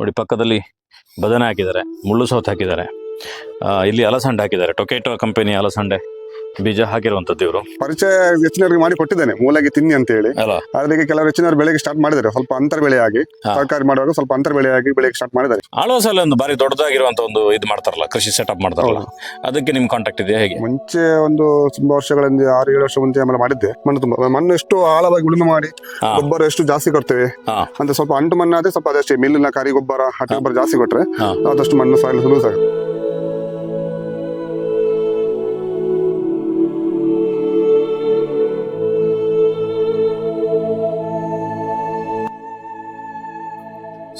ನೋಡಿ ಪಕ್ಕದಲ್ಲಿ ಬದನೆ ಹಾಕಿದ್ದಾರೆ ಮುಳ್ಳು ಸೌತ್ ಹಾಕಿದ್ದಾರೆ. ಇಲ್ಲಿ ಅಲಸಂಡೆ ಹಾಕಿದ್ದಾರೆ ಟೊಕೆಟೊ ಕಂಪನಿ ಅಲಸಂಡೆ. ಬೀಜ ಹಾಕಿರುವಂತದ್ದು ಇವರು. ಪರಿಚಯ ಹೆಚ್ಚಿನವರಿಗೆ ಮಾಡಿ ಕೊಟ್ಟಿದ್ದೇನೆ ಮೂಲಗೆ ತಿನ್ನಿ ಅಂತ ಹೇಳಿ ಅಲ್ಲ ಅದಕ್ಕೆ ಕೆಲವರು ಹೆಚ್ಚಿನವರು ಬೆಳೆಗೆ ಸ್ಟಾರ್ಟ್ ಮಾಡಿದ್ದಾರೆ ಸ್ವಲ್ಪ ಅಂತರ ಬೆಳೆಯಾಗಿ. ತರಕಾರಿ ಮಾಡುವಾಗ ಸ್ವಲ್ಪ ಅಂತರ ಬೆಳೆಯಾಗಿ ಬೆಳೆಗೆ ಸ್ಟಾರ್ಟ್ ಮಾಡಿದ್ದಾರೆ. ಆಳ್ವಾಸಲ್ಲಿ ಒಂದು ಬಾರಿ ದೊಡ್ಡದಾಗಿರುವಂತ ಒಂದು ಇದು ಮಾಡ್ತಾರಲ್ಲ ಕೃಷಿ ಸೆಟಪ್ ಮಾಡ್ತಾರಲ್ಲ ಅದಕ್ಕೆ ನಿಮ್ ಕಾಂಟ್ಯಾಕ್ಟ್ ಇದೆಯಾ ಹೇಗೆ? ಮುಂಚೆ ಒಂದು ತುಂಬಾ ವರ್ಷಗಳಿಂದ ಆರು ಏಳು ವರ್ಷ ಮುಂಚೆ ಆಮೇಲೆ ಮಾಡಿದ್ದೆ ಮಣ್ಣು ತುಂಬಾ. ಮಣ್ಣು ಎಷ್ಟು ಆಳವಾಗಿ ಉಳುಮೆ ಮಾಡಿ ಗೊಬ್ಬರ ಎಷ್ಟು ಜಾಸ್ತಿ ಕೊಡ್ತೇವೆ. ಅಂತ ಸ್ವಲ್ಪ ಅಂಟು ಮಣ್ಣಾದ್ರೆ ಸ್ವಲ್ಪ ಅದಷ್ಟೇ ಮಿಲ್ಲಿನ ಕರಿ ಗೊಬ್ಬರ ಹಟ್ಟಿ ಗೊಬ್ಬರ ಜಾಸ್ತಿ ಕೊಟ್ರೆ. ಆದಷ್ಟು ಮಣ್ಣು ಸಾಯಿಲ್ ಸುಲಭ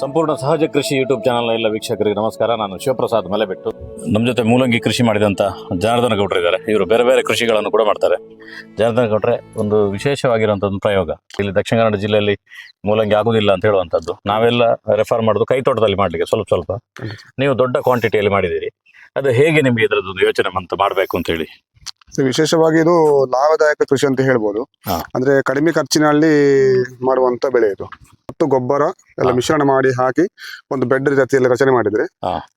ಸಂಪೂರ್ಣ ಸಹಜ ಕೃಷಿ ಯೂಟ್ಯೂಬ್ ಚಾನಲ್ನ ಎಲ್ಲ ವೀಕ್ಷಕರಿಗೆ ನಮಸ್ಕಾರ. ನಾನು ಶಿವಪ್ರಸಾದ್ ಮಲೆಬೆಟ್ಟು. ನಮ್ಮ ಜೊತೆ ಮೂಲಂಗಿ ಕೃಷಿ ಮಾಡಿದಂಥ ಜನಾರ್ದನ ಗೌಡ್ರು ಇದ್ದಾರೆ. ಇವರು ಬೇರೆ ಬೇರೆ ಕೃಷಿಗಳನ್ನು ಕೂಡ ಮಾಡ್ತಾರೆ. ಜನಾರ್ದನ ಗೌಡ್ರೆ ಒಂದು ವಿಶೇಷವಾಗಿರುವಂಥದ್ದು ಪ್ರಯೋಗ. ಇಲ್ಲಿ ದಕ್ಷಿಣ ಕನ್ನಡ ಜಿಲ್ಲೆಯಲ್ಲಿ ಮೂಲಂಗಿ ಆಗುದಿಲ್ಲ ಅಂತ ಹೇಳುವಂಥದ್ದು ನಾವೆಲ್ಲ ರೆಫರ್ ಮಾಡೋದು ಕೈ ತೋಟದಲ್ಲಿ ಮಾಡಲಿಕ್ಕೆ ಸ್ವಲ್ಪ ಸ್ವಲ್ಪ. ನೀವು ದೊಡ್ಡ ಕ್ವಾಂಟಿಟಿಯಲ್ಲಿ ಮಾಡಿದ್ದೀರಿ. ಅದು ಹೇಗೆ ನಿಮಗೆ ಇದರದ್ದು ಯೋಚನೆ ಅಂತ ಮಾಡಬೇಕು ಅಂತ ಹೇಳಿ So, ವಿಶೇಷವಾಗಿ ಇದು ಲಾಭದಾಯಕ ಕೃಷಿ ಅಂತ ಹೇಳ್ಬೋದು. ಅಂದ್ರೆ ಕಡಿಮೆ ಖರ್ಚಿನಲ್ಲಿ ಮಾಡುವಂತ ಬೆಳೆ ಇದು. ಮತ್ತು ಗೊಬ್ಬರ ಎಲ್ಲ ಮಿಶ್ರಣ ಮಾಡಿ ಹಾಕಿ ಒಂದು ಬೆಡ್ ಜಾತಿಯಲ್ಲಿ ರಚನೆ ಮಾಡಿದ್ರೆ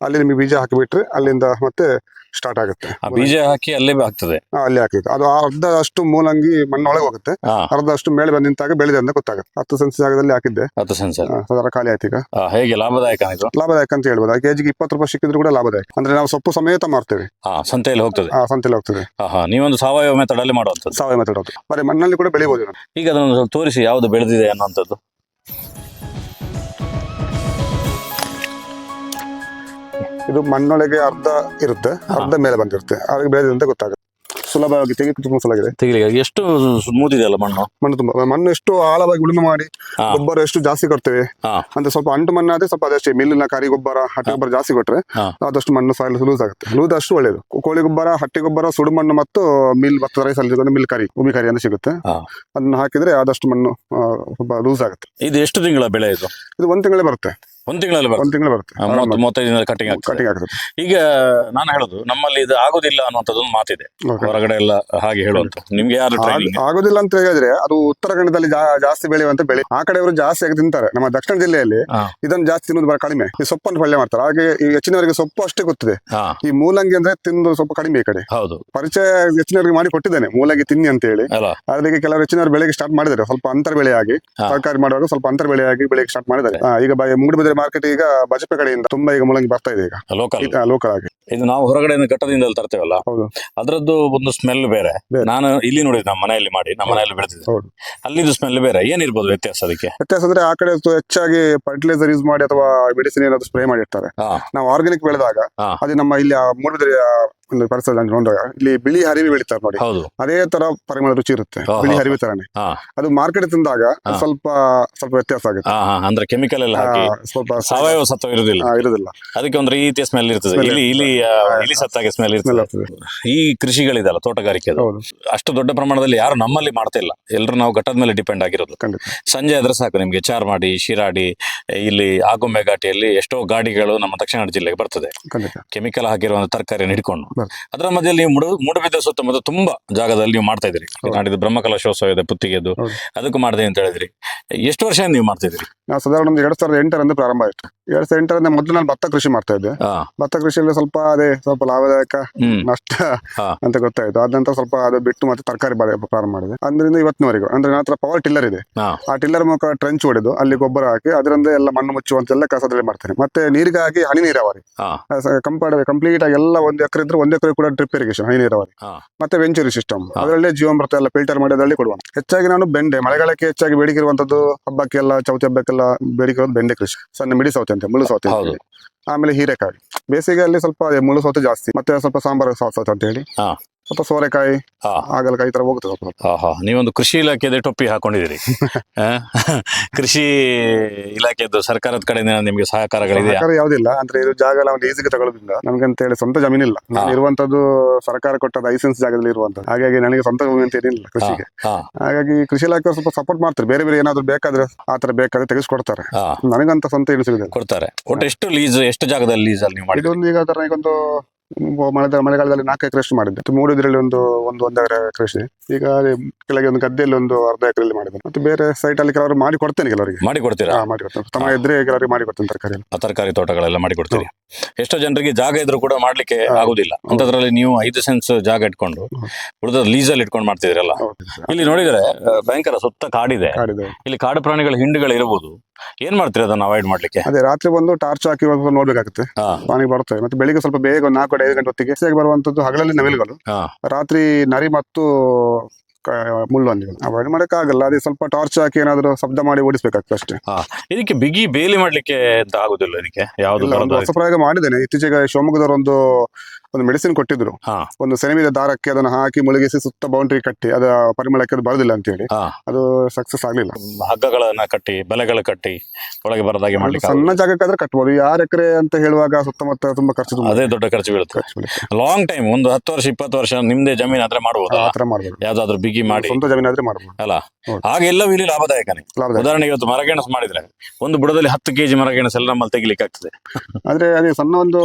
ಅಲ್ಲಿ ನಿಮಗೆ ಬೀಜ ಹಾಕಿಬಿಟ್ರೆ ಅಲ್ಲಿಂದ ಮತ್ತೆ ಸ್ಟಾರ್ಟ್ ಆಗುತ್ತೆ. ಆ ಬೀಜ ಹಾಕಿ ಅಲ್ಲೇ ಆಗ್ತದೆ. ಅಲ್ಲಿ ಹಾಕಿದ್ದು ಅದು ಅರ್ಧ ಅಷ್ಟು ಮೂಲಂಗಿ ಮಣ್ಣೊಳಗೆ ಹೋಗುತ್ತೆ. ಹಾ. ಅರ್ಧ ಅಷ್ಟು ಮೇಲೆ ಬಂದ ನಿಂತಾಗ ಬೆಳೆದೆ ಅಂತ ಗೊತ್ತಾಗುತ್ತೆ. ಹತ್ತು ಸೆನ್ಸ್ ಜಾಗದಲ್ಲಿ ಹಾಕಿದ್ದೆ. ಹತ್ತು ಸೆನ್ಸ್ ಆ, ಅದರ ಖಾಲಿ ಆಯ್ತು ಈಗ. ಹೇಗೆ ಲಾಭದಾಯಕ ಇದು? ಲಾಭದಾಯಕ ಅಂತ ಹೇಳ್ಬೋದು. ಕೆಜಿಗೆ ಇಪ್ಪತ್ತು ರೂಪಾಯಿ ಸಿಕ್ಕಿದ್ರು ಕೂಡ ಲಾಭದಾಯಕ. ಅಂದ್ರೆ ನಾವು ಸೊಪ್ಪು ಸಮೇತ ಮಾರ್ತೇವೆ. ಹಾ ಸಂತೆಯಲ್ಲಿ ಹೋಗ್ತದೆ. ಆ ಸಂತೆಲಿ ಹೋಗ್ತದೆ. ಹಾ ಹಾ ನೀವೊಂದು ಸಾವಯವ ಮೆಥಡ್ ಅಲ್ಲಿ ಮಾಡುವಂತದ್ದು ಸಾವಯವ ಮೆಥಡ್ ಬರೀ ಮಣ್ಣಲ್ಲಿ ಕೂಡ ಬೆಳಿಬಹುದು ನಾವು. ಈಗ ಅದನ್ನು ಸ್ವಲ್ಪ ತೋರಿಸಿ ಯಾವ್ದು ಬೆಳೆದಿದೆ ಅನ್ನುವಂಥದ್ದು. ಇದು ಮಣ್ಣೊಳಗೆ ಅರ್ಧ ಇರುತ್ತೆ ಅರ್ಧ ಮೇಲೆ ಬಂದಿರುತ್ತೆ. ಅದಕ್ಕೆ ಬೆಳೆದಿದೆ ಅಂತ ಗೊತ್ತಾಗುತ್ತೆ. ಸುಲಭವಾಗಿ ತೆಗೆದು ತುಂಬಾ ಸುಲಭ ತೆಗಿಲಿಕ್ಕೆ ಎಷ್ಟು ಸ್ಮೂತ್ ಇದೆಯಲ್ಲ ಮಣ್ಣು? ಮಣ್ಣು ತುಂಬಾ. ಮಣ್ಣು ಎಷ್ಟು ಆಳವಾಗಿ ಉಳುಮೆ ಮಾಡಿ ಗೊಬ್ಬರ ಎಷ್ಟು ಜಾಸ್ತಿ ಕೊಡ್ತೇವೆ. ಅಂದ್ರೆ ಅಂತ ಸ್ವಲ್ಪ ಅಂಟು ಮಣ್ಣು ಆದ್ರೆ ಸ್ವಲ್ಪ ಅದಷ್ಟೇ. ಮಿಲ್ಲಿನ ಕರಿ ಗೊಬ್ಬರ ಹಟ್ಟಿ ಗೊಬ್ಬರ ಜಾಸ್ತಿ ಕೊಟ್ರೆ. ಆದಷ್ಟು ಮಣ್ಣು ಸಾಯಿಲ್ ಲೂಸ್ ಆಗುತ್ತೆ. ಲೂಸ್ ಅಷ್ಟು ಒಳ್ಳೇದು. ಕೋಳಿ ಗೊಬ್ಬರ ಹಟ್ಟಿ ಗೊಬ್ಬರ ಸುಡು ಮಣ್ಣು ಮತ್ತು ಮಿಲ್ ಭತ್ತದ ರೈಸ್ ಅಲ್ಲಿ ಮಿಲ್ ಕರಿ ಭೂಮಿ ಕರಿ ಅಂತ ಸಿಗುತ್ತೆ. ಅದನ್ನ ಹಾಕಿದ್ರೆ ಆದಷ್ಟು ಮಣ್ಣು ಸ್ವಲ್ಪ ಲೂಸ್ ಆಗುತ್ತೆ. ಇದು ಎಷ್ಟು ತಿಂಗಳ ಬೆಳೆ ಇದು? ಇದು ಒಂದ್ ತಿಂಗಳೇ ಬರುತ್ತೆ. ಒಂದ್ ತಿಂಗಳಲ್ಲಿ ಒಂದ್ ತಿಂಗಳು ಬರುತ್ತೆ. ಆ, ಮೂವತ್ತು ಮೂವತ್ತೈದು ಕಟಿಂಗ್ ಆಗ್ತದೆ. ಕಟಿಂಗ್ ಆಗ್ತದೆ. ಈಗ ನಾನು ಹೇಳುದು ನಮ್ಮಲ್ಲಿ ಇದು ಆಗುದಿಲ್ಲ ಅನ್ನುವಂಥದ್ದೊಂದು ಮಾತಿದೆ. Okay. ಹೊರಗಡೆ ಎಲ್ಲ ಹಾಗೆ ಹೇಳುವಂತ. ನಿಮ್ಗೆ ಯಾರು ಟ್ರೈನಿಂಗ್ ಆಗ- ಆಗೋದಿಲ್ಲ ಅಂತ ಹೇಳಿದ್ರೆ ಅದು ಉತ್ತರ ಕನ್ನಡದಲ್ಲಿ ಜಾ- ಜಾಸ್ತಿ ಬೆಳೆಯುವಂತ ಬೆಳೆ. ಆ ಕಡೆಯವರು ಜಾಸ್ತಿ ಆಗಿ ತಿಂತಾರೆ. ನಮ್ಮ ದಕ್ಷಿಣ ಜಿಲ್ಲೆಯಲ್ಲಿ ಹಾ. ಇದನ್ನು ಜಾಸ್ತಿ ತಿನ್ನೋದು ಬಹಳ ಕಡಿಮೆ. ಈ ಸೊಪ್ಪನ್ನು ಪಲ್ಯ ಮಾಡ್ತಾರೆ. ಹಾಗೆ ಈ ಹೆಚ್ಚಿನವರಿಗೆ ಸೊಪ್ಪು ಅಷ್ಟೇ ಗೊತ್ತಿದೆ. ಹಾ. ಈ ಮೂಲಂಗಿ ಅಂದ್ರೆ ತಿಂದು ಸ್ವಲ್ಪ ಕಡಿಮೆ ಈ ಕಡೆ. ಹೌದು. ಪರಿಚಯ ಹೆಚ್ಚಿನವರಿಗೆ ಮಾಡಿ ಕೊಟ್ಟಿದ್ದೇನೆ. ಮೂಲಂಗಿ ತಿನ್ನಿ ಅಂತ ಹೇಳಿ. ಅಲ್ಲ. ಅದಕ್ಕೆ ಕೆಲವರು ಹೆಚ್ಚಿನವರು ಬೆಳೆಗೆ ಸ್ಟಾರ್ಟ್ ಮಾಡಿದ್ದಾರೆ. ಸ್ವಲ್ಪ ಅಂತರ ಬೆಳೆಯಾಗಿ ಹಾ. ತರಕಾರಿ ಮಾಡುವಾಗ ಸ್ವಲ್ಪ ಅಂತರ ಬೆಳೆಯಾಗಿ ಬೆಳೆಗೆ ಸ್ಟಾರ್ಟ್ ಮಾಡಿದ್ದಾರೆ. ಈಗ ಬ- ಮೂಡುಬಿದಿರೆ ಮಾರ್ಕೆಟ್ ಈಗ ಬಜಪೆ ಕಡೆಯಿಂದ ತುಂಬಾ ಈಗ ಮೂಲಂಗಿ ಬರ್ತಾ ಇದೆ ಈಗ. ಲೋಕಲ್ ಲೋಕಲ್ ಆಗಿ. ಇದು ನಾವು ಹೊರಗಡೆಯಿಂದ ಘಟ್ಟದಿಂದ ತರ್ತೇವಲ್ಲ? ಹೌದು. ಅದರದ್ದು ಒಂದು ಸ್ಮೆಲ್ ಬೇರೆ. ಬೇರೆ. ನಾನು ಇಲ್ಲಿ ನೋಡಿದ್ ನಮ್ಮ ಮನೆಯಲ್ಲಿ ಮಾಡಿ ನಮ್ಮ ಮನೆಯಲ್ಲಿ ಬೆಳೆದಿದ್ದೆ. ಹೌದು. ಅಲ್ಲಿದ್ದು ಸ್ಮೆಲ್ ಬೇರೆ. ಏನಿರ್ಬೋದು ವ್ಯತ್ಯಾಸ ಅದಕ್ಕೆ? ವ್ಯತ್ಯಾಸ ಅಂದ್ರೆ ಆ ಕಡೆ ಹೆಚ್ಚಾಗಿ ಫರ್ಟಿಲೈಸರ್ ಯೂಸ್ ಮಾಡಿ ಅಥವಾ ಮೆಡಿಸಿನ್ ಏನಾದ್ರು ಸ್ಪ್ರೇ ಮಾಡಿರ್ತಾರೆ. ಹಾ. ನಾವು ಆರ್ಗ್ಯಾನಿಕ್ ಬೆಳೆದಾಗ ಅದೇ ಅದು ನಮ್ಮ ಇಲ್ಲಿ ಆ ಮೂಡುಬಿದಿರೆ ಆ ಒಂದು ಪರಿಸರ ನೋಡಿದಾಗ ಇಲ್ಲಿ ಬಿಳಿ ಹರಿವಿ ಬೆಳಿತಾರೆ ನೋಡಿ. ಹೌದು. ಅದೇ ತರ ಪರಿಮಳ ರುಚಿ ಇರುತ್ತೆ ಹಾ, ಬಿಳಿ ಹಾ. ಹರಿವಿ ತರನೇ. ಹಾ. ಅದು ಮಾರ್ಕೆಟ್ ತಿಂದಾಗ ಅದು ಹಾ. ಸ್ವಲ್ಪ ಸ್ವಲ್ಪ ವ್ಯತ್ಯಾಸ ಆಗುತ್ತೆ. ಹಾ ಹಾ ಅಂದ್ರೆ ಕೆಮಿಕಲ್ ಎಲ್ಲ ಹಾಕಿ ಆ, ಸ್ವಲ್ಪ ಸಾವಯವ ಸತ್ವ ಇರೋದಿಲ್ಲ. ಆ, ಇರುದಿಲ್ಲ. ಅದಕ್ಕೆ ಒಂದು ರೀತಿಯ ಸ್ಮೆಲ್ ಇರ್ತದೆ. ಇಲ್ಲಿ ಇಲ್ಲಿ ಇಲಿ ಸತ್ತಾಗೆ ಸ್ಮೆಲ್ ಇರ್ತದೆ. ಈ ಕೃಷಿಗಳಿದೆಲ್ಲ ತೋಟಗಾರಿಕೆ ಅಷ್ಟು ದೊಡ್ಡ ಪ್ರಮಾಣದಲ್ಲಿ ಯಾರು ನಮ್ಮಲ್ಲಿ ಮಾಡ್ತಾ ಇಲ್ಲ ಎಲ್ಲರೂ ನಾವು ಘಟ್ಟದ ಮೇಲೆ ಡಿಪೆಂಡ್ ಆಗಿರೋದು. ಸಂಜೆ ಆದ್ರೆ ಸಾಕು ನಿಮ್ಗೆ ಚಾರ್ಮಾಡಿ ಶಿರಾಡಿ ಇಲ್ಲಿ ಆಗುಂಬೆ ಘಾಟಿಯಲ್ಲಿ ಎಷ್ಟೋ ಗಾಡಿಗಳು ನಮ್ಮ ದಕ್ಷಿಣ ಜಿಲ್ಲೆಗೆ ಬರ್ತದೆ. ಕೆಮಿಕಲ್ ಹಾಕಿರುವಂತ ತರಕಾರಿ ಹಿಡ್ಕೊಂಡು. ಅದರ ಮಧ್ಯದಲ್ಲಿ ನೀವು ಮುಡು ಮೂಡುಬಿದ್ದ ಸುತ್ತಮುತ್ತ ತುಂಬಾ ಜಾಗದಲ್ಲಿ ನೀವು ಮಾಡ್ತಾ ಇದ್ರಿ. ನಾಡಿದ್ದು ಬ್ರಹ್ಮಕಲಶೋತ್ಸವ ಇದೆ ಪುತ್ತಿಗೆದ್ದು. ಹೌದು. ಅದಕ್ಕೂ ಮಾಡಿದೆ ಅಂತ ಹೇಳಿದ್ರಿ. ಎಷ್ಟು ವರ್ಷ ನೀವು ಮಾಡ್ತಾ ಇದ್ರಿ ನಾವು ಸಾಧಾರಣ ಒಂದು ಎರಡ್ ಸಾವಿರದ ಎಂಟರಿಂದ ಪ್ರಾರಂಭ ಆಯ್ತು. ಎರಡ್ ಸಾವಿರದ ಎಂಟರಿಂದ ಮೊದಲು ನಾನು ಭತ್ತ ಕೃಷಿ ಮಾಡ್ತಾ ಇದ್ದೆ. ಭತ್ತ ಕೃಷಿಯಲ್ಲಿ ಸ್ವಲ್ಪ ಅದೇ ಸ್ವಲ್ಪ ಲಾಭದಾಯಕ ನಷ್ಟ ಅಂತ ಗೊತ್ತಾಯ್ತು. ಅದ ನಂತರ ಸ್ವಲ್ಪ ಅದು ಬಿಟ್ಟು ಮತ್ತೆ ತರಕಾರಿ ಪ್ರಾರಂಭ ಮಾಡಿದೆ. ಅಂದ್ರಿಂದ ಇವತ್ತಿನವರೆಗೂ ಅಂದ್ರೆ ನಾತ್ರ ಹತ್ರ ಪವರ್ ಟಿಲ್ಲರ್ ಇದೆ. ಆ ಟಿಲ್ಲರ್ ಮುಖ ಟ್ರೆಂಚ್ ಹೊಡೆದು ಅಲ್ಲಿ ಗೊಬ್ಬರ ಹಾಕಿ ಅದರಿಂದ ಎಲ್ಲ ಮಣ್ಣು ಮುಚ್ಚುವಂತೆಲ್ಲ ಕಸದಲ್ಲಿ ಮಾಡ್ತೇನೆ. ಮತ್ತೆ ನೀರಿಗಾಗಿ ಹನಿ ನೀರಾವರಿ. ಕಂಪಾರ್ಡ್ ಕಂಪ್ಲೀಟ್ ಆಗಿ ಎಲ್ಲ ಒಂದ್ ಎಕರೆ ಇದ್ರೆ ಒಂದ್ ಎಕರೆ ಕೂಡ ಡ್ರಿಪ್ ಇರಿಗೇಷನ್ ಹನಿ ನೀರಾವರಿ. ಮತ್ತೆ ವೆಂಚುರಿ ಸಿಸ್ಟಮ್ ಅದರಲ್ಲಿ ಜೀವಮೃತ ಎಲ್ಲ ಫಿಲ್ಟರ್ ಮಾಡಿ ಅದರಲ್ಲಿ ಕೊಡುವ. ಹೆಚ್ಚಾಗಿ ನಾನು ಬೆಂಡೆ ಮಳೆಗಾಲಕ್ಕೆ ಹೆಚ್ಚಾಗಿ ಬೇಡಿಕೆ ಇರುವಂತದ್ದು ಹಬ್ಬಕ್ಕೆಲ್ಲ ಚೌತಿ ಹಬ್ಬಕ್ಕೆಲ್ಲ ಬೇಡಿಕೆ ಇರೋದು ಬೆಂಡೆ ಕೃಷಿ. ಸಣ್ಣ ಮಿಡಿ ಸೌತೆ ಅಂತ ಮುಳ್ಳು ಸೌತೆ. ಆಮೇಲೆ ಹೀರೆಕಾಯಿ ಬೇಸಿಗೆಯಲ್ಲಿ ಸ್ವಲ್ಪ ಮುಳ್ಳು ಸೌತೆ ಜಾಸ್ತಿ ಮತ್ತೆ ಸ್ವಲ್ಪ ಸಾಂಬಾರ್ ಸಾಸ್ ಅಂತ ಹೇಳಿ. ಸ್ವಲ್ಪ ಸೋರೆಕಾಯಿ ಹಾ. ಹಾಗಲಕಾಯಿ ಈ ತರ ಹೋಗುತ್ತೆ ಸ್ವಲ್ಪ ಸ್ವಲ್ಪ. ನೀವೊಂದು ಕೃಷಿ ಇಲಾಖೆದ ಟೊಪ್ಪಿ ಹಾಕೊಂಡಿದ್ದೀರಿ. ಆ? ಕೃಷಿ ಇಲಾಖೆದ್ದು ಸರ್ಕಾರದ ಕಡೆಯಿಂದ ನಿಮಗೆ ಸಹಕಾರಗಳಿದೆಯಾ? ಸರ್ಕಾರ ಯಾವ್ದಿಲ್ಲ. ಅಂದ್ರೆ ಇದು ಜಾಗ ಎಲ್ಲ ಒಂದು ಈಸಿಗೆ ತಗೊಳ್ಳೋದಿಲ್ಲ ನಮ್ಗೆ ಅಂತ ಹೇಳಿ ಸ್ವಂತ ಜಮೀನಿಲ್ಲ. ನಾನು ಇರುವಂತದ್ದು ಸರ್ಕಾರ ಕೊಟ್ಟ ಲೈಸೆನ್ಸ್ ಜಾಗದಲ್ಲಿ ಇರುವಂತದ್ದು. ಹಾಗಾಗಿ ನನಗೆ ಸ್ವಂತ ಭೂಮಿ ಅಂತ ಏನಿಲ್ಲ ಕೃಷಿಗೆ. ಹಾ. ಹಾಗಾಗಿ ಕೃಷಿ ಇಲಾಖೆ ಸ್ವಲ್ಪ ಸಪೋರ್ಟ್ ಮಾಡ್ತಾರೆ. ಬೇರೆ ಬೇರೆ ಏನಾದ್ರು ಬೇಕಾದ್ರೆ ಆ ತರ ಬೇಕಾದ್ರೆ ತೆಗೆಸ್ಕೊಡ್ತಾರೆ. ಹಾ. ನನಗಂತ ಸ್ವಂತ ಏನು ಸಿಗುದಿಲ್ಲ ಕೊಡ್ತಾರೆ. ಒಟ್ಟು ಎಷ್ಟು ಲೀಸ್ ಎಷ್ಟು ಜಾಗದಲ್ಲಿ ಲೀಸ್ ಅಲ್ಲಿ ನೀವು ಮಾಡಿದ್ರಿ ಇದೊಂದು ಈಗ ಅದರ ಈಗ ಒಂದು ಮಳೆ ಮಳೆಗಾಲದಲ್ಲಿ ನಾಲ್ಕು ಎಕರೆ ಅಷ್ಟು ಮಾಡಿದ್ದೆ. ಮತ್ತೆ ಮೂರು ಇದರಲ್ಲಿ ಒಂದು ಒಂದು ಎಕರೆ ಕೃಷಿ ಈಗ ಅದೇ ಕೆಳಗೆ ಒಂದು ಗದ್ದೆಯಲ್ಲಿ ಒಂದು ಅರ್ಧ ಎಕರೆಯಲ್ಲಿ ಮಾಡಿದ್ದೆ. ಮತ್ತೆ ಬೇರೆ ಸೈಟ್ ಅಲ್ಲಿ ಕೆಲವರು ಮಾಡಿ ಕೊಡ್ತೇನೆ ಕೆಲವರಿಗೆ. ಮಾಡಿ ಕೊಡ್ತೀರಾ? ಮಾಡಿ ಕೊಡ್ತೇನೆ. ತಮ್ಮ ಇದ್ರೆ ಕೆಲವರಿಗೆ ಮಾಡಿ ಕೊಡ್ತೇನೆ ತರಕಾರಿ ತರಕಾರಿ ತೋಟಗಳೆಲ್ಲ ಮಾಡಿ ಕೊಡ್ತೀರಿ? ಎಷ್ಟೋ ಜನರಿಗೆ ಜಾಗ ಇದ್ರೂ ಕೂಡ ಮಾಡ್ಲಿಕ್ಕೆ ಆಗುದಿಲ್ಲ. ಅಂತದ್ರಲ್ಲಿ ನೀವು ಐದು ಸೆನ್ಸ್ ಜಾಗ ಇಟ್ಕೊಂಡು ಉಳಿದ ಲೀಸಲ್ಲಿ ಇಟ್ಕೊಂಡು ಮಾಡ್ತಿದ್ರಲ್ಲ ಇಲ್ಲಿ ನೋಡಿದ್ರೆ ಭಯಂಕರ ಸುತ್ತ ಕಾಡಿದೆ. ಇಲ್ಲಿ ಕಾಡು ಪ್ರಾಣಿಗಳ ಹಿಂಡುಗಳು ಇರಬಹುದು ಏನ್ ಮಾಡ್ತೀರಿ ಅದನ್ನ ಅವಾಯ್ಡ್ ಮಾಡ್ಲಿಕ್ಕೆ? ಅದೇ ರಾತ್ರಿ ಬಂದು ಟಾರ್ಚ್ ಹಾಕಿ ನೋಡ್ಬೇಕಾಗುತ್ತೆ. ಪ್ರಾಣಿ ಬರ್ತವೆ ಮತ್ತೆ ಬೆಳಿಗ್ಗೆ ಸ್ವಲ್ಪ ಬೇಗ ಒಂದು ನಾಲ್ಕು ಐದು ಗಂಟೆ ಹೊತ್ತಿಗೆ. ಬರುವಂತದ್ದು ಹಗಲಲ್ಲಿ ನವಿಲುಗಳು. ರಾತ್ರಿ ನರಿ ಮತ್ತು ಮುಳ್ಳುಹಂದಿಗಳು ಅವಾಯ್ಡ್ ಮಾಡೋಕ್ಕಾಗಲ್ಲ ಅದೇ ಸ್ವಲ್ಪ ಟಾರ್ಚ್ ಹಾಕಿ ಏನಾದ್ರು ಶಬ್ದ ಮಾಡಿ ಓಡಿಸ್ಬೇಕಾಗ್ತದೆ ಅಷ್ಟೇ. ಇದಕ್ಕೆ ಬಿಗಿ ಬೇಲಿ ಮಾಡ್ಲಿಕ್ಕೆ ಅಂತ ಆಗುದಿಲ್ಲ ಇದಕ್ಕೆ? ಯಾವ್ದು ಹೊಸ ಪ್ರಯೋಗ ಮಾಡಿದ್ದೇನೆ. ಇತ್ತೀಚೆಗೆ ಶಿವಮೊಗ್ಗದವರು ಒಂದು ಮೆಡಿಸಿನ್ ಕೊಟ್ಟಿದ್ರು. ಹಾ. ಒಂದು ಸೆಣಬಿದ ದಾರಕ್ಕೆ ಅದನ್ನು ಹಾಕಿ ಮುಳುಗಿಸಿ ಸುತ್ತ ಬೌಂಡ್ರಿ ಕಟ್ಟಿ ಅದ ಪರಿಮಳಕ್ಕೆ ಅದು ಬರೋದಿಲ್ಲ ಅಂತ ಹೇಳಿ ಅದು ಸಕ್ಸಸ್ ಆಗ್ಲಿಲ್ಲ. ಹಗ್ಗಗಳನ್ನ ಕಟ್ಟಿ ಬಲೆಗಳು ಕಟ್ಟಿ ಒಳಗೆ ಬರದಾಗಿ ಮಾಡಲಿಕ್ಕೆ ಮಾಡ್ಲಿಕ್ಕೆ ಸಣ್ಣ ಜಾಗಕ್ಕಾದ್ರೆ ಕಟ್ಬೋದು. ಆರು ಎಕರೆ ಅಂತ ಹೇಳುವಾಗ ಸುತ್ತಮುತ್ತ ತುಂಬಾ ಖರ್ಚು ತುಂಬಾ ಅದೇ ದೊಡ್ಡ ಖರ್ಚು ಬೀಳುತ್ತೆ. ಲಾಂಗ್ ಟೈಮ್ ಒಂದು ಹತ್ತು ವರ್ಷ ಇಪ್ಪತ್ತು ವರ್ಷ ನಿಮ್ದೇ ಜಮೀನ್ ಆದ್ರೆ ಮಾಡಬಹುದು ಮಾಡ್ಬೋದು. ಯಾವ್ದಾದ್ರು ಬಿಗಿ ಮಾಡಿ. ಸ್ವಂತ ಜಮೀನ್ ಆದ್ರೆ ಮಾಡಬಹುದು ಅಲ್ಲ? ಹಾಗೆ ಹಾಗೆಲ್ಲವೂ ಇಲ್ಲಿ ಲಾಭದಾಯಕನೇ. ಲಾಭದಾಯಕ. ಉದಾಹರಣೆಗೆ ಇವತ್ತು ಮರಗೆಣಸು ಮಾಡಿದ್ರೆ ಒಂದು ಬುಡದಲ್ಲಿ ಹತ್ತು ಕೆಜಿ ಮರಗೆಣಸು ಎಲ್ಲ ನಮ್ಮಲ್ಲಿ ತೆಗಿಲಿಕ್ಕೆ ಆಗ್ತದೆ ಆದ್ರೆ ಅದೇ ಸಣ್ಣ ಒಂದು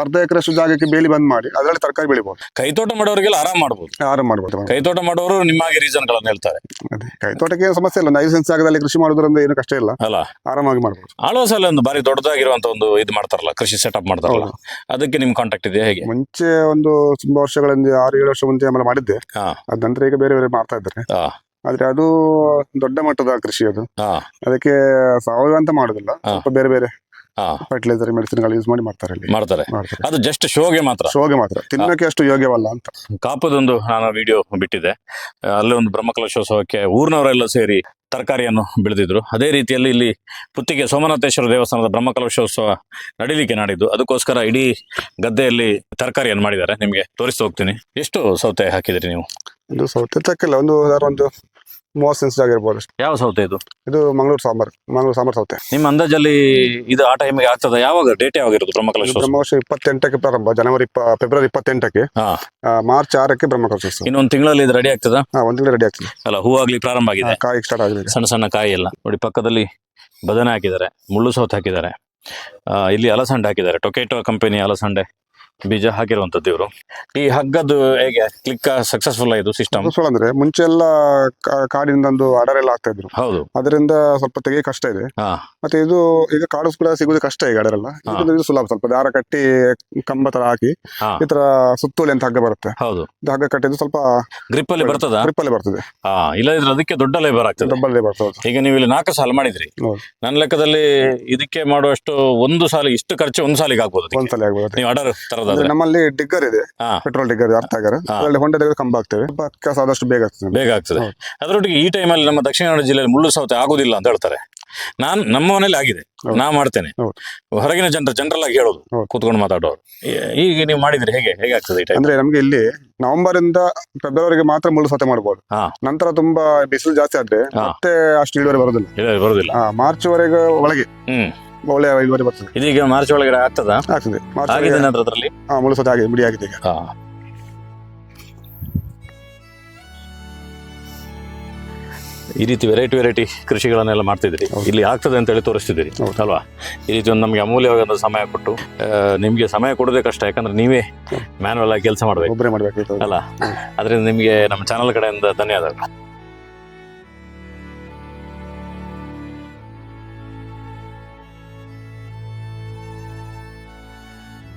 ಅರ್ಧ ಎಕರೆಷ್ಟು ಜಾಗಕ್ಕೆ ಬೇಲಿ ಬಂದ್ ಮಾಡಿ ಅದರಲ್ಲಿ ತರಕಾರಿ ಬೆಳಿಬಹುದು ಕೈತೋಟ ಮಾಡೋರಿಗೆಲ್ಲ ಆರಾಮ್ ಮಾಡಬಹುದು ಆರಾಮ್ ಮಾಡ್ಬೋದು. ಕೈತೋಟ ಮಾಡೋರು ನಿಮಗೆ ರೀಸನ್ ಗಳನ್ನ ಹೇಳ್ತಾರೆ. ಅದೇ ಕೈ ತೋಟಕ್ಕೆ ಏನು ಸಮಸ್ಯೆ ಇಲ್ಲ. ನೈಸೆನ್ಸ್ ಜಾಗದಲ್ಲಿ ಕೃಷಿ ಮಾಡೋದ್ರಿಂದ ಏನು ಕಷ್ಟ ಇಲ್ಲ. ಅಲ್ಲ. ಆರಾಮಾಗಿ ಮಾಡ್ಬೋದು. ಆಳ್ವಾಸಲ್ಲಿ ಒಂದು ಬಾರಿ ದೊಡ್ಡದಾಗಿರುವಂತ ಒಂದು ಇದು ಮಾಡ್ತಾರಲ್ಲ ಕೃಷಿ ಸೆಟಪ್ ಮಾಡ್ತಾರಲ್ಲ ಅದಕ್ಕೆ ನಿಮ್ ಕಾಂಟ್ಯಾಕ್ಟ್ ಇದೆ ಹೇಗೆ? ಮುಂಚೆ ಒಂದು ತುಂಬಾ ವರ್ಷಗಳಿಂದ ಆರು ಏಳು ವರ್ಷ ಮುಂಚೆ ಆಮೇಲೆ ಮಾಡಿದ್ದೆ. ಆ ಅದ ನಂತರ ಈಗ ಬೇರೆ ಬೇರೆ ಮಾಡ್ತಾ ಇದ್ದಾರೆ. ಆದ್ರೆ ಅದು ದೊಡ್ಡ ಮಟ್ಟದ ಕೃಷಿ ಅದು. ಅದಕ್ಕೆ ಸಾವಯವ ಅಂತ ಮಾಡುದಿಲ್ಲ. ಸ್ವಲ್ಪ ಬೇರೆ ಬೇರೆ ಫರ್ಟಿಲೈಸರ್ ಮೆಡಿಸಿನ್ಗಳು ಯೂಸ್ ಮಾಡಿ ಮಾಡ್ತಾರೆ ಇಲ್ಲಿ ಮಾಡ್ತಾರೆ. ಮಾಡ್ತಾರೆ. ಅದು ಜಸ್ಟ್ ಶೋಗೆ ಮಾತ್ರ. ಶೋಗೆ ಮಾತ್ರ. ತಿನ್ನಕ್ಕೆ ಅಷ್ಟು ಯೋಗ್ಯವಲ್ಲ ಅಂತ. ಕಾಪದೊಂದು ನಾನು ವಿಡಿಯೋ ಬಿಟ್ಟಿದೆ ಅಲ್ಲಿ ಒಂದು ಬ್ರಹ್ಮಕಲಶೋತ್ಸವಕ್ಕೆ ಊರಿನವರೆಲ್ಲ ಸೇರಿ ತರಕಾರಿಯನ್ನು ಬೆಳೆದಿದ್ರು. ಅದೇ ರೀತಿಯಲ್ಲಿ ಇಲ್ಲಿ ಪುತ್ತಿಗೆ ಸೋಮನಾಥೇಶ್ವರ ದೇವಸ್ಥಾನದ ಬ್ರಹ್ಮಕಲಶೋತ್ಸವ ನಡೀಲಿಕ್ಕೆ ನಾಡಿದ್ದು. ಅದಕ್ಕೋಸ್ಕರ ಇಡೀ ಗದ್ದೆಯಲ್ಲಿ ತರಕಾರಿಯನ್ನು ಮಾಡಿದ್ದಾರೆ. ನಿಮಗೆ ತೋರಿಸ್ತಾ ಹೋಗ್ತೀನಿ. ಎಷ್ಟು ಸೌತೆ ಹಾಕಿದ್ರಿ ನೀವು? ಇದು ಸೌತೆ ತಕ್ಕಿಲ್ಲ. ಒಂದು ಒಂದು ಮೂವತ್ತು ಸೆನ್ಸ್ ಆಗಿರ್ಬೋದು ಅಷ್ಟೇ. ಯಾವ ಸೌತೆ ಇದು? ಇದು ಮಂಗಳೂರು ಸಾಂಬಾರ್ ಮಂಗಳೂರು ಸಾಂಬಾರ್ ಸೌತೆ. ನಿಮ್ಮ ಅಂದಾಜಲ್ಲಿ ಇದು ಆ ಟೈಮ್ ಆಗ್ತದ? ಯಾವಾಗ? ಡೇಟ್ ಯಾವಾಗ ಇರೋದು ಬ್ರಹ್ಮಕಲಶ ಬ್ರಹ್ಮಕಲಶೋತ್ಸವ ಬ್ರಹ್ಮೋತ್ಸವ ಇಪ್ಪತ್ತೆಂಟಕ್ಕೆ ಪ್ರಾರಂಭ ಜನವರಿ ಇಪ್ಪ ಫೆಬ್ರವರಿ ಇಪ್ಪತ್ತೆಂಟಕ್ಕೆ. ಹಾ. ಆ, ಮಾರ್ಚ್ ಆರಕ್ಕೆ ಬ್ರಹ್ಮಕಲಶೋತ್ಸವ ಇನ್ನೊಂದು ತಿಂಗಳಲ್ಲಿ ಇದು ರೆಡಿ ಆಗ್ತದ? ಹಾ ಒಂದು ತಿಂಗಳು ರೆಡಿ ಆಗ್ತದೆ. ಅಲ್ಲ ಹೂವಾಗ್ಲಿ ಪ್ರಾರಂಭ ಆಗಿದೆ. ಆ, ಕಾಯಿ ಸ್ಟಾರ್ಟ್ ಆಗಿದೆ. ಸಣ್ಣ ಸಣ್ಣ ಕಾಯಿ ಎಲ್ಲ ನೋಡಿ ಪಕ್ಕದಲ್ಲಿ ಬದನೆ ಹಾಕಿದ್ದಾರೆ ಮುಳ್ಳು ಸೌತ್ ಹಾಕಿದ್ದಾರೆ. ಆ, ಇಲ್ಲಿ ಅಲಸಂಡೆ ಹಾಕಿದ್ದಾರೆ. ಟೊಕೆಟೊ ಕಂಪನಿ ಅಲಸಂಡೆ. ಬೀಜ ಹಾಕಿರುವಂತದ್ದು ಇವರು. ಈ ಹಗ್ಗದ್ದು ಹೇಗೆ ಕ್ಲಿಕ್ ಸಕ್ಸಸ್ಫುಲ್ ಆಯ್ತು ಸಿಸ್ಟಮ್ ಅಂದ್ರೆ ಮುಂಚೆ ಎಲ್ಲ ಕಾ- ಕಾಡಿನಿಂದ ಒಂದು ಎಲ್ಲ ಆಗ್ತಾ ಇದ್ರು. ಹೌದು. ಅದರಿಂದ ಸ್ವಲ್ಪ ತೆಗೆ ಕಷ್ಟ ಇದೆ. ಹಾ. ಮತ್ತೆ ಇದು ಈಗ ಕಾಡು ಕೂಡ ಸಿಗುದು ಕಷ್ಟ ಈಗ ಅಡರೆಲ್ಲ. ಹಾ. ಇದು ಸುಲಭ ಸ್ವಲ್ಪ ದಾರ ಕಟ್ಟಿ ಕಂಬ ತರ ಹಾಕಿ ಹಾ. ಈ ತರ ಸುತ್ತೋಲೆ ಅಂತ ಹಗ್ಗ ಬರುತ್ತೆ. ಹೌದು. ಇದು ಹಗ್ಗ ಕಟ್ಟಿದ್ದು ಸ್ವಲ್ಪ ಗ್ರಿಪ್ ಅಲ್ಲಿ ಬರ್ತದ? ಗ್ರಿಪ್ ಅಲ್ಲಿ ಬರ್ತದೆ. ಹಾ ಇಲ್ಲದಿದ್ರೆ ಅದಕ್ಕೆ ದೊಡ್ಡ ಲೇಬರ್ ಆಗ್ತದೆ. ಡಬ್ಬಲ್ ಬರ್ತದೆ ಈಗ ನೀವು ಇಲ್ಲಿ ನಾಲ್ಕು ಸಾಲ ಮಾಡಿದ್ರಿ. ಹೌದು. ನನ್ನ ಲೆಕ್ಕದಲ್ಲಿ ಇದಕ್ಕೆ ಮಾಡುವಷ್ಟು ಒಂದು ಸಾಲ ಇಷ್ಟು ಖರ್ಚು ಒಂದು ಸಾಲಿಗೆ ಆಗ್ಬೋದು ಅದಕ್ಕೆ. ಒಂದ್ಸಲ ಆಗ್ಬೋದು ನೀವು ಆರ್ಡರ್ ಅಂದ್ರೆ ನಮ್ಮಲ್ಲಿ ಡಿಗ್ಗರ್ ಇದೆ ಹಾ. ಪೆಟ್ರೋಲ್ ಡಿಗ್ಗರ್ ಅರ್ಥ ಆಗರ. ಅದರಲ್ಲಿ ಹೊಂಡ ಕಂಬ ಆಗ್ತೇವೆ ಕೆಲಸ ಆದಷ್ಟು ಬೇಗ ಆಗ್ತದೆ ಬೇಗ ಆಗ್ತದೆ. ಅದರೊಟ್ಟಿಗೆ ಈ ಟೈಮಲ್ಲಿ ನಮ್ಮ ದಕ್ಷಿಣ ಕನ್ನಡ ಜಿಲ್ಲೆಯಲ್ಲಿ ಮುಳ್ಳು ಸೌತೆ ಆಗುದಿಲ್ಲ ಅಂತ ಹೇಳ್ತಾರೆ. ನಾನ್ ನಮ್ಮ ಮನೇಲಿ ಆಗಿದೆ. ನಾ ಮಾಡ್ತೇನೆ. ಹೌದು. ಹೊರಗಿನ ಜನರು ಜನರಲ್ ಆಗಿ ಹೇಳೋದು ಹೌದು. ಕೂತ್ಕೊಂಡು ಮಾತಾಡೋರು. ಈ- ಈಗ ನೀವು ಮಾಡಿದ್ರೆ ಹೇಗೆ ಹೇಗೆ ಆಗ್ತದೆ ಈ ಟೈಮ್ ಅಂದ್ರೆ ನಮ್ಗೆ ಇಲ್ಲಿ ನವೆಂಬರ್ ಇಂದ ಫೆಬ್ರವರಿಗೆ ಮಾತ್ರ ಮುಳ್ಳು ಸತೆ ಮಾಡಬಹುದು ಹಾ. ನಂತರ ತುಂಬಾ ಬಿಸಿಲು ಜಾಸ್ತಿ ಆದ್ರೆ ಹಾ. ಮತ್ತೆ ಅಷ್ಟು ಇಳುವರಿ ಬರೋದಿಲ್ಲ. ಇಲ್ಲ ಬರುದಿಲ್ಲ. ಮಾರ್ಚ್ ವರೆಗೆ ಒಳಗೆ. ಹ್ಮ್. ಒಳ್ಳೆ ಇಳುವರಿ ಬರ್ತದೆ. ಇದೀಗ ಮಾರ್ಚ್ ಒಳಗಡೆ ಆಗ್ತದ? ಆಗ್ತದೆ. ಮಾರ್ಚ್ ಆಗಿದೆ ನಂತರ ಅದರಲ್ಲಿ ಹಾ ಮುಳು ಸತ ಆಗಿದೆ ಬಿಡಿ ಆಗಿದೆ ಈಗ. ಈ ರೀತಿ ವೆರೈಟಿ ವೆರೈಟಿ ಕೃಷಿಗಳನ್ನೆಲ್ಲ ಮಾಡ್ತಿದ್ರಿ ಇಲ್ಲಿ ಆಗ್ತದೆ ಅಂತ ಹೇಳಿ ತೋರಿಸ್ತಿದ್ದೀರಿ ಹೌದು. ಅಲ್ವಾ? ಈ ರೀತಿ ಒಂದು ನಮಗೆ ಅಮೂಲ್ಯವಾದ ಸಮಯ ಕೊಟ್ಟು ನಿಮಗೆ ನಿಮ್ಗೆ ಸಮಯ ಕೊಡೋದೇ ಕಷ್ಟ ಯಾಕಂದ್ರೆ ನೀವೇ ಮ್ಯಾನುವಲ್ ಆಗಿ ಕೆಲಸ ಮಾಡಬೇಕು. ಒಬ್ಬರೇ ಮಾಡ್ಬೇಕು ಅಲ್ಲ. ಅದರಿಂದ ನಿಮಗೆ ನಮ್ಮ ಚಾನಲ್ ಕಡೆಯಿಂದ ಧನ್ಯವಾದಗಳು.